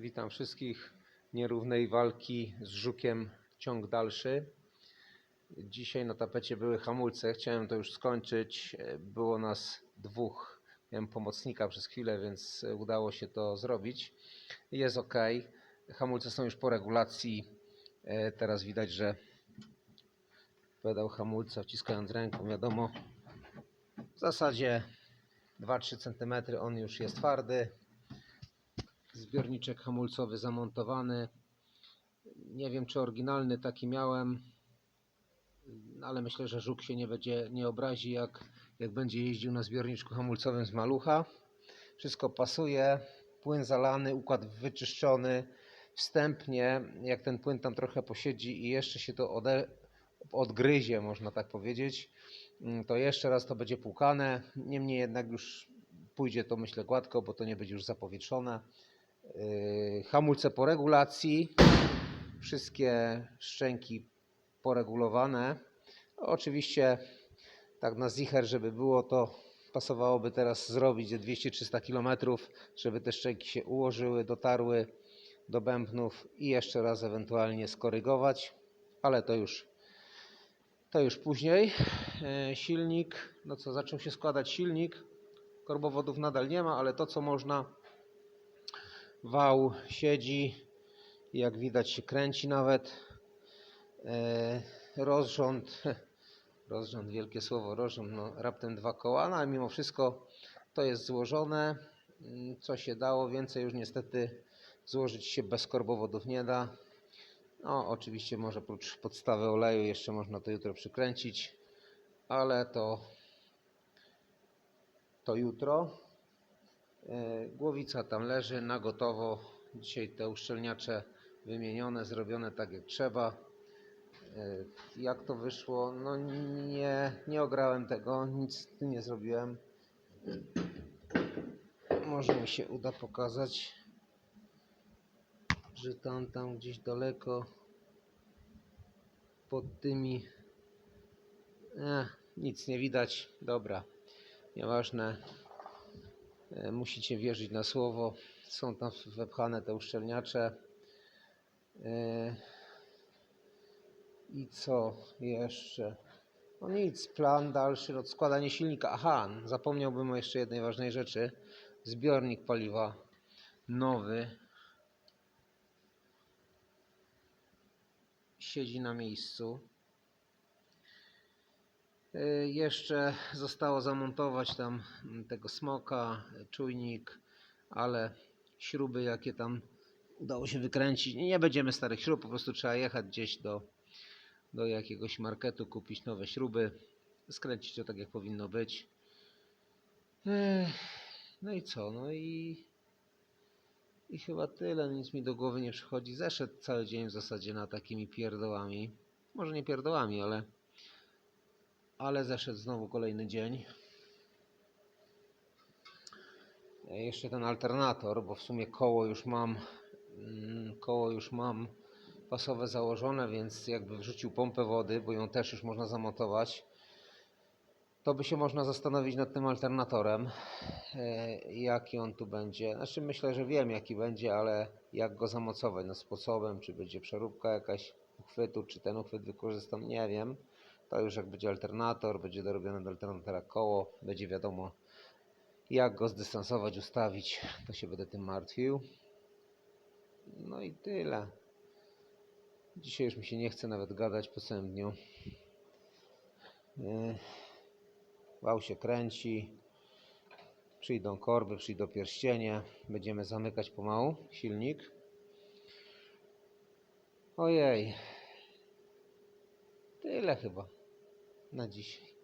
Witam wszystkich. Nierównej walki z żukiem ciąg dalszy. Dzisiaj na tapecie były hamulce. Chciałem to już skończyć. Było nas dwóch. Miałem pomocnika przez chwilę, więc udało się to zrobić. Jest ok. Hamulce są już po regulacji. E, Teraz widać, że pedał hamulca wciskając ręką, wiadomo, w zasadzie 2-3 cm on już jest twardy. Zbiorniczek hamulcowy zamontowany. Nie wiem, czy oryginalny taki miałem, ale myślę, że żuk się nie będzie nie obrazi, jak, jak będzie jeździł na zbiorniczku hamulcowym z malucha. Wszystko pasuje. Płyn zalany, układ wyczyszczony. Wstępnie, jak ten płyn tam trochę posiedzi i jeszcze się to ode, odgryzie, można tak powiedzieć, mm, to jeszcze raz to będzie płukane. Niemniej jednak już pójdzie to myślę gładko, bo to nie będzie już zapowietrzone. Yy, Hamulce po regulacji, wszystkie szczęki poregulowane. Oczywiście tak na zicher, żeby było to pasowałoby teraz zrobić ze 200-300 km, żeby te szczęki się ułożyły, dotarły do bębnów i jeszcze raz ewentualnie skorygować, ale to już to już później. E, Silnik, no co, zaczął się składać silnik. Korbowodów nadal nie ma, ale to co można. Wał siedzi, jak widać się kręci nawet. E, Rozrząd, rozrząd, wielkie słowo, rozrząd, no raptem dwa koła, no ale mimo wszystko to jest złożone. Mm, Co się dało, więcej już niestety złożyć się bez korbowodów nie da. No, oczywiście może oprócz podstawy oleju jeszcze można to jutro przykręcić, ale to to jutro. E, Głowica tam leży na gotowo. Dzisiaj te uszczelniacze wymienione, zrobione tak jak trzeba. E, Jak to wyszło? No nie, nie ograłem tego, nic nie zrobiłem. Może mi się uda pokazać że tam, tam gdzieś daleko pod tymi eh, nic nie widać. Dobra, nieważne. E, musicie wierzyć na słowo. Są tam wepchane te uszczelniacze. E, I co jeszcze? No nic, plan dalszy, odskładanie silnika. Aha, zapomniałbym o jeszcze jednej ważnej rzeczy. Zbiornik paliwa nowy siedzi na miejscu. Y, Jeszcze zostało zamontować tam mm, tego smoka, y, czujnik, ale śruby jakie tam udało się wykręcić. Nie będziemy starych śrub, po prostu trzeba jechać gdzieś do, do jakiegoś marketu, kupić nowe śruby, skręcić to tak jak powinno być. Ech, No i co? No i i chyba tyle, nic mi do głowy nie przychodzi. Zeszedł cały dzień w zasadzie na takimi pierdołami. Może nie pierdołami, ale ale zeszedł znowu kolejny dzień. E, Jeszcze ten alternator, bo w sumie koło już mam mm, koło już mam pasowe założone, więc jakby wrzucił pompę wody, bo ją też już można zamontować to by się można zastanowić nad tym alternatorem, e, jaki on tu będzie. Znaczy myślę, że wiem jaki będzie, ale jak go zamocować, no sposobem, czy będzie przeróbka jakaś uchwytu, czy ten uchwyt wykorzystam, nie wiem. To już jak będzie alternator, będzie dorobione do alternatora koło, będzie wiadomo jak go zdystansować, ustawić, to się będę tym martwił. No i tyle. Dzisiaj już mi się nie chce nawet gadać po całym dniu. Yy. Wał się kręci. Przyjdą korby, przyjdą pierścienie. Będziemy zamykać pomału silnik. Ojej. Tyle chyba na dzisiaj.